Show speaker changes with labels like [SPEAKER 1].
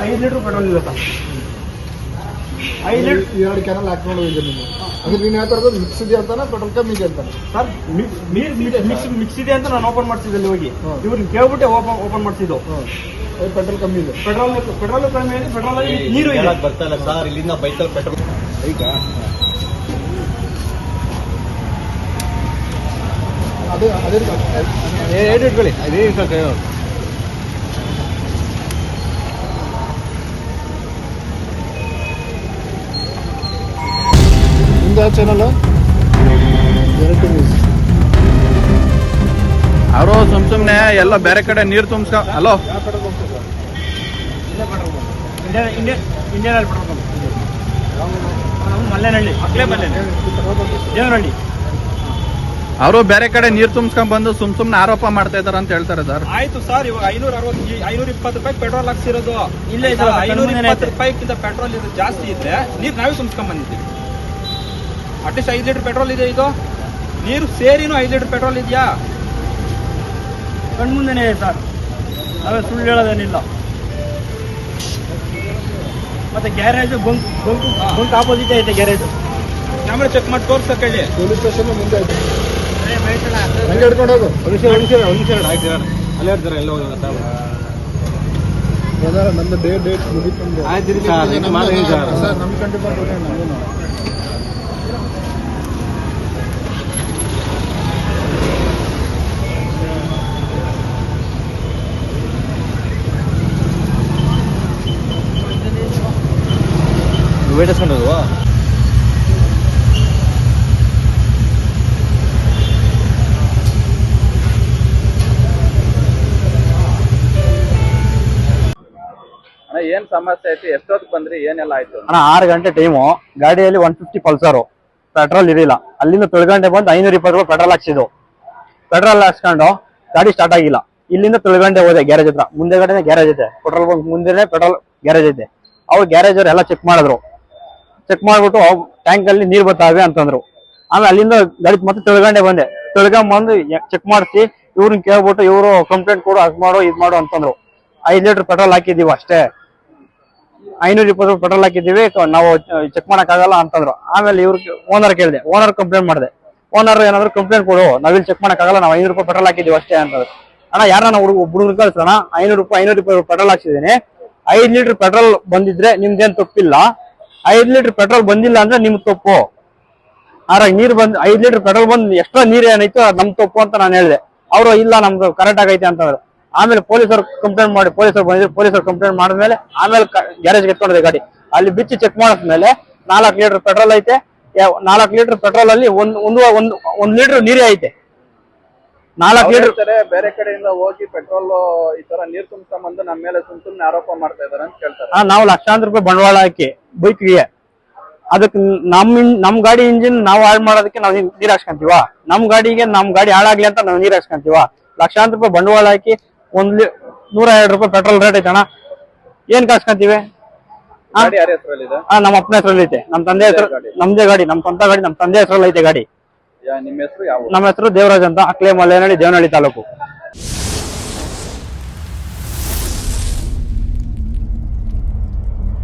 [SPEAKER 1] Litre petrol ಇಲ್ಲ sir ಐದು litre?
[SPEAKER 2] ಎರಡು ಕ್ಯಾನಲ್ ಹಾಕೊಂಡು ಹೋಗಿದ್ದೆ ನೀನು. ಅಂದ್ರೆ ನೀನು ಹೇಳ್ತಾ ಮಿಕ್ಸ್ ಇದೆ ಅಂತಾನೆ? ಪೆಟ್ರೋಲ್ ಕಮ್ಮಿ ಇದೆ ಅಂತಾನೆ?
[SPEAKER 1] ಸರ್ ನೀರು ಮಿಕ್ಸ್ ಮಿಕ್ಸ್ ಇದೆ ಅಂತ ನಾನು ಓಪನ್ ಮಾಡ್ತಿದ್ದೆ ಅಲ್ಲಿ ಹೋಗಿ. ಇವ್ರನ್ನ ಕೇಳ್ಬಿಟ್ಟೆ ಓಪನ್ ಓಪನ್ ಮಾಡ್ತಿದ್ದು.
[SPEAKER 2] ಪೆಟ್ರೋಲ್ ಕಮ್ಮಿ ಇದೆ.
[SPEAKER 1] ಪೆಟ್ರೋಲ್ ಪೆಟ್ರೋಲ್ ಕಮ್ಮಿ ಇದೆ ಪೆಟ್ರೋಲ್ ಅಲ್ಲಿ ನೀರು
[SPEAKER 3] ಬರ್ತಾ ಇಲ್ಲ ಸರ್ ಇಲ್ಲಿಂದ ಬೈಕಲ್ ಪೆಟ್ರೋಲ್.
[SPEAKER 2] ಈಗ ಅದೇ ಅದೇ
[SPEAKER 3] ಏನು ಇಟ್ಕೊಳ್ಳಿ. ಅದೇ ಸರ್
[SPEAKER 2] ಯಾವ ಚಾನಲ್ ನ್ಯೂಸ್
[SPEAKER 4] ಅವರು ಸುಮ್ ಸುಮ್ನೆ ಎಲ್ಲ ಬೇರೆ ಕಡೆ ನೀರು ತುಂಬಿಸ್ಕ hello?
[SPEAKER 1] Indian oil petrol Mallenahalli. ಅಕ್ಲೇ. Devanahalli.
[SPEAKER 4] ಅವರು ಬೇರೆ ಕಡೆ ನೀರು ತುಂಬಿಸ್ಕೊಂಡ್ ಬಂದು ಸುಮ್ ಸುಮ್ನೆ ಆರೋಪ ಮಾಡ್ತಾ ಇದಾರೆ ಅಂತ ಹೇಳ್ತಾರೆ ಸರ್.
[SPEAKER 5] ಆಯ್ತು ಸರ್ ಇವಾಗ ಐನೂರ ಅರವತ್ತು ಐನೂರ ಇಪ್ಪತ್ತು ರೂಪಾಯಿ ಪೆಟ್ರೋಲ್ ಹಾಕ್ಸಿರೋದು.
[SPEAKER 1] ಇಲ್ಲ ಇಲ್ಲ
[SPEAKER 5] ಐನೂರ ಇಪ್ಪತ್ತು ರೂಪಾಯಿಗಿಂತ ಪೆಟ್ರೋಲ್ ಇದು ಜಾಸ್ತಿ ಇದ್ರೆ ನೀರು ನಾವೇ ತುಂಬಿಸ್ಕೊಂಡ್ ಬಂದಿದ್ದೀವಿ. ಅಟ್ಲೀಸ್ಟ್ ಐದು ಲೀಟರ್ ಪೆಟ್ರೋಲ್ ಇದೆ ಇದು ನೀರು ಸೇರಿನೂ ಐದು ಲೀಟರ್ ಪೆಟ್ರೋಲ್ ಇದೆಯಾ?
[SPEAKER 1] ಕಣ್ಮುಂದೆನೇ ಇದೆ ಸರ್. ನಾವೇ ಸುಳ್ಳು ಹೇಳೋದೇನಿಲ್ಲ. ಮತ್ತೆ garage bunk bunk bunk opposite ಐತೆ ಗ್ಯಾರೇಜು.
[SPEAKER 5] ಕ್ಯಾಮ್ರಾ ಚೆಕ್ ಮಾಡಿ ತೋರ್ಸಕ್ ಕೇಳಿ.
[SPEAKER 2] ಪೊಲೀಸ್ ಸ್ಟೇಷನ್ ಮುಂದೆ ಐತೆ. ಹಂಗೆ ಹಿಡ್ಕೊಂಡು ಹೋಗು.
[SPEAKER 3] ಒಂದು ನಿಮಿಷ ಒಂದು ನಿಮಿಷ ಒಂದು ಅಲ್ಲೇ ಇರ್ತಾರೆ ಎಲ್ಲ
[SPEAKER 2] ಬ್ರದರ್ ನಮ್ದು ಡೇ ಡೇಟ್ ಮುಗಿತು
[SPEAKER 3] ಆಯ್ತು ಸರ್, ಸರ್.
[SPEAKER 2] ಸರ್ ನಮ್ಮ ಕಂಡು
[SPEAKER 3] ವೇಟ್ ಹೋಗುವ
[SPEAKER 4] ಏನ್ ಸಮಸ್ಯೆ ಐತಿ? ಎಷ್ಟೊತ್ತು ಬಂದ್ರಿ? ಏನೆಲ್ಲ ಆಯ್ತು?
[SPEAKER 6] ಅಣ್ಣ ಆರು ಗಂಟೆ ಟೈಮು ಗಾಡಿಯಲ್ಲಿ ಒನ್ ಫಿಫ್ಟಿ ಪಲ್ಸರು ಪೆಟ್ರೋಲ್ ಇರಲಿಲ್ಲ. ಅಲ್ಲಿಂದ ತೊಳ್ಗಂಟೆ ಬಂದು ಐನೂರು ಇಪ್ಪತ್ತು ರೂಪಾಯಿ ಪೆಟ್ರೋಲ್ ಹಾಕ್ಸಿದ್ದು. ಪೆಟ್ರೋಲ್ ಹಾಕ್ಸ್ಕೊಂಡು ಗಾಡಿ ಸ್ಟಾರ್ಟ್ ಆಗಿಲ್ಲ. ಇಲ್ಲಿಂದ ತೊಳ್ಗಂಟೆ ಹೋದೆ ಗ್ಯಾರೇಜ್ ಹತ್ರ. ಮುಂದೆ ಕಡೆನೆ ಗ್ಯಾರೇಜ್ ಐತೆ. ಪೆಟ್ರೋಲ್ ಬಂಕ್ ಮುಂದೆನೆ ಪೆಟ್ರೋಲ್ ಗ್ಯಾರೇಜ್ ಐತೆ. ಅವ್ರು ಗ್ಯಾರೇಜ್ ಅವ್ರು ಎಲ್ಲ ಚೆಕ್ ಮಾಡಿದ್ರು. ಚೆಕ್ ಮಾಡ್ಬಿಟ್ಟು ಟ್ಯಾಂಕ್ ಅಲ್ಲಿ ನೀರ್ ಬರ್ತಾವೆ ಅಂತಂದ್ರು. ಆಮೇಲೆ ಅಲ್ಲಿಂದ ಗಾಡಿ ಮತ್ತೆ ತಿಳ್ಕೊಂಡೆ ಬಂದೆ. ತೊಳ್ಕೊಂಬಂದು ಚೆಕ್ ಮಾಡಿಸಿ ಇವ್ರನ್ನ ಕೇಳ್ಬಿಟ್ಟು ಇವರು ಕಂಪ್ಲೇಂಟ್ ಕೊಡು, ಅದ್ ಮಾಡು, ಇದ್ ಮಾಡು ಅಂತಂದ್ರು. ಐದು ಲೀಟರ್ ಪೆಟ್ರೋಲ್ ಹಾಕಿದೀವಿ ಅಷ್ಟೇ. ಐನೂರ ಇಪ್ಪತ್ತು ರೂಪಾಯಿ ಪೆಟ್ರೋಲ್ ಹಾಕಿದ್ದೀವಿ ಕ- ನಾವು ಚೆಕ್ ಆಗಲ್ಲ ಅಂತಂದ್ರು. ಆಮೇಲೆ ಇವ್ರ ಓನರ್ ಕೇಳಿದೆ. ಓನರ್ ಕಂಪ್ಲೇಂಟ್ ಮಾಡಿದೆ. ಓನರ್ ಏನಾದ್ರು ಕಂಪ್ಲೇಂಟ್ ಕೊಡು ನಾವಿಲ್ಲಿ ಚೆಕ್ ಆಗಲ್ಲ ನಾವು ಐನೂರು ರೂಪಾಯಿ ಪೆಟ್ರೋಲ್ ಹಾಕಿದೀವಿ ಅಷ್ಟೇ ಅಂತಂದ್ರು. ಅಣ್ಣ, ಯಾರನ್ನ ಹುಡುಗ ಹುಡುಗರು ಕಳ್ಸೋಣ, ಐನೂರು ರೂಪಾಯಿ ಐನೂರು ರೂಪಾಯಿ ಪೆಟ್ರೋಲ್ ಹಾಕ್ಸಿದ್ದೀನಿ. ಐದು ಲೀಟರ್ ಪೆಟ್ರೋಲ್ ಬಂದಿದ್ರೆ ನಿಮ್ದೇನ್ ತಪ್ಪಿಲ್ಲ. ಐದ್ ಲೀಟರ್ ಪೆಟ್ರೋಲ್ ಬಂದಿಲ್ಲ ಅಂದ್ರೆ ನಿಮ್ ತಪ್ಪು. ಆರಾಗ ನೀರ್ ಬಂದ್ ಐದ್ ಲೀಟರ್ ಪೆಟ್ರೋಲ್ ಬಂದ್ ಎಷ್ಟೋ ನೀರ್ ಏನಾಯ್ತು ನಮ್ ತಪ್ಪು ಅಂತ ನಾನು ಹೇಳಿದೆ. ಅವರು ಇಲ್ಲ ನಮ್ದು ಕರೆಕ್ಟ್ ಆಗೈತೆ ಅಂತಂದ್ರು ಆಮೇಲೆ ಪೊಲೀಸರು ಕಂಪ್ಲೇಂಟ್ ಮಾಡಿ ಪೊಲೀಸರು ಬಂದಿದ್ರು ಪೊಲೀಸರು ಕಂಪ್ಲೇಂಟ್ ಮಾಡಿದ್ಮೇಲೆ ಆಮೇಲೆ ಗ್ಯಾರೇಜ್ ಎತ್ಕೊಂಡಿದೆ ಗಾಡಿ. ಅಲ್ಲಿ ಬಿಚ್ಚಿ ಚೆಕ್ ಮಾಡಿದ್ಮೇಲೆ ನಾಲ್ಕು ಲೀಟರ್ ಪೆಟ್ರೋಲ್ ಐತೆ. ನಾಲ್ಕು ಲೀಟರ್ ಪೆಟ್ರೋಲ್ ಅಲ್ಲಿ ಒಂದ್ ಒಂದು ಒಂದ್ ಒಂದ್ ಲೀಟರ್ ನೀರೇ ಐತೆ. ನಾಲ್ಕು ಲೀಟರ್
[SPEAKER 4] ಬೇರೆ ಕಡೆಯಿಂದ ಹೋಗಿ ಪೆಟ್ರೋಲ್ ಈ ತರ ನೀರ್ ತುಂಬ ನಮ್ಮ ಮೇಲೆ ಸುಮ್ ಸುಮ್ನೆ ಆರೋಪ ಮಾಡ್ತಾ ಇದಾರೆ ಅಂತ ಕೇಳ್ತಾರೆ.
[SPEAKER 6] ನಾವು ಲಕ್ಷಾಂತರ ರೂಪಾಯಿ ಬಂಡವಾಳ ಹಾಕಿ ಬೈಕ್ಗೆ. ಅದಕ್ಕೆ ನಮ್ ಇನ್- ನಮ್ ಗಾಡಿ ಇಂಜಿನ್ ನಾವು ಹಾಳು ಮಾಡೋದಕ್ಕೆ ನಾವು ನೀರ್ ಹಾಕ್ಸ್ಕೊಂತೀವ ನಮ್ ಗಾಡಿಗೆ ನಮ್ ಗಾಡಿ ಹಾಳಾಗ್ಲಿ ಅಂತ ನಾವು ನೀರ್ ಹಾಕ್ಸ್ಕೊಂತೀವ ಲಕ್ಷಾಂತರ ರೂಪಾಯಿ ಬಂಡವಾಳ ಹಾಕಿ ಒಂದ್ ನೂರ ಎರಡು ರೂಪಾಯಿ ಪೆಟ್ರೋಲ್ ರೇಟ್ ಐತಣ ಏನ್ ಕಾಸ್ಕೊಂತೀವಿ? ನಮ್ಮ ಅಪ್ಪನ ಹೆಸರಲ್ಲಿ ಐತೆ ನಮ್ ತಂದೆ ಹೆಸರು ನಮ್ದೇ ಗಾಡಿ. ನಮ್ ಸ್ವಂತ ಗಾಡಿ ನಮ್ ತಂದೆ ಹೆಸರಲ್ಲಿ ಐತೆ ಗಾಡಿ
[SPEAKER 4] ನಿಮ್ಮ ಹೆಸರು
[SPEAKER 6] ನಮ್ಮ ಹೆಸರು ದೇವರಾಜ್ ಅಂತ ಅಕ್ಲೆ ಮಲೆನಹಳ್ಳಿ ದೇವನಹಳ್ಳಿ ತಾಲೂಕು.